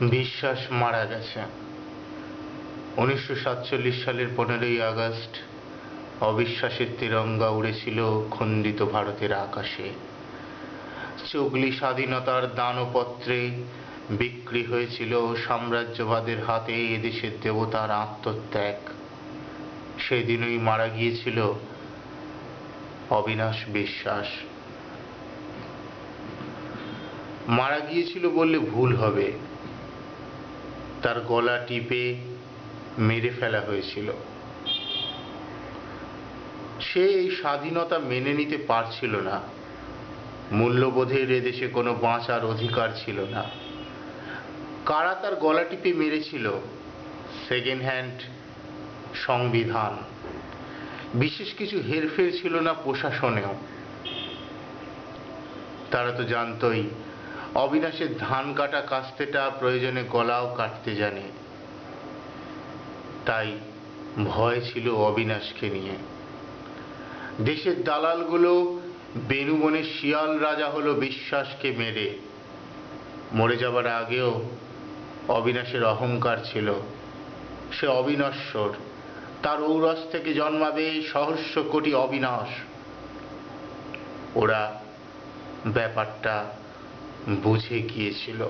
বিশ্বাস মারা গেছে। উনিশশো সাতচল্লিশ সালের পনেরোই আগস্ট অবিশ্বাসের তিরঙ্গা উড়েছিল খণ্ডিত ভারতের আকাশে। চুগলি স্বাধীনতার দানপত্রে বিক্রি হয়েছিল সাম্রাজ্যবাদের হাতে এদেশের দেবতার আত্মত্যাগ। সেদিনই মারা গিয়েছিল অবিনাশ বিশ্বাস। মারা গিয়েছিল বললে ভুল হবে। তার গলা টিপে মেরে ফেলা হয়েছিল। সে এই স্বাধীনতা মেনে নিতে পারছিল না। মূল্যবোধের এদেশে কোনো বাঁচার অধিকার ছিল না। কারা তার গলা টিপে মেরেছিল? সেকেন্ড হ্যান্ড সংবিধান। বিশেষ কিছু হেরফের ছিল না প্রশাসনেও। তারা তো জানতই অবিনাশের ধান কাটা কাস্তেটা প্রয়োজনে গলাও কাটতে জানে। তাই ভয় ছিল অবিনাশকে নিয়ে। দেশের দালালগুলো বেনুবনের শিয়াল রাজা হলো বিশ্বাসকে মেরে। মরে যাবার আগেও অবিনাশের অহংকার ছিল। সে অবিনশ্বর। তার ঔরস থেকে জন্মাবে সহস্র কোটি অবিনাশ। ওরা ব্যাপারটা বুঝে গিয়েছিল।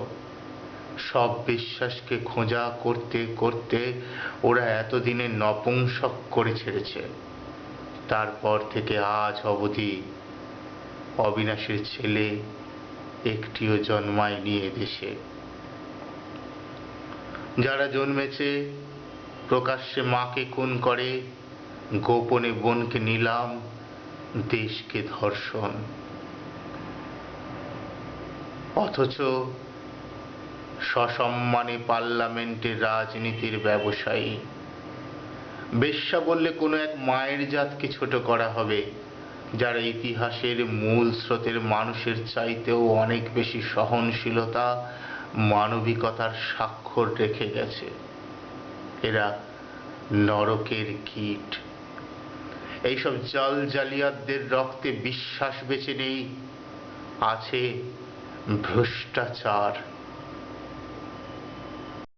সব বিশ্বাসকে খোঁজা করতে করতে ওরা এতদিনে নপুংসক করে ছেড়েছে। তারপর থেকে আজ অবধি অবিনাশের ছেলে একটিও জন্মায়নি দেশে যারা জন্মেছে, প্রকাশ্যে মাকে খুন করে, গোপনে বোনকে নিলাম, দেশকে ধর্ষণ। অথচ সসম্মানে পার্লামেন্টের রাজনীতির ব্যবসায়ী। বেশ্যা বললে কোনো এক মায়ের জাতকে ছোট করা হবে, যারা ইতিহাসের মূল স্রোতের মানুষের চাইতেও অনেক বেশি সহনশীলতা মানবিকতার স্বাক্ষর রেখে গেছে। এরা নরকের কীট। এইসব জাল জালিয়াতদের রক্তে বিশ্বাস বেঁচে নেই। আছে भ्रष्टाचार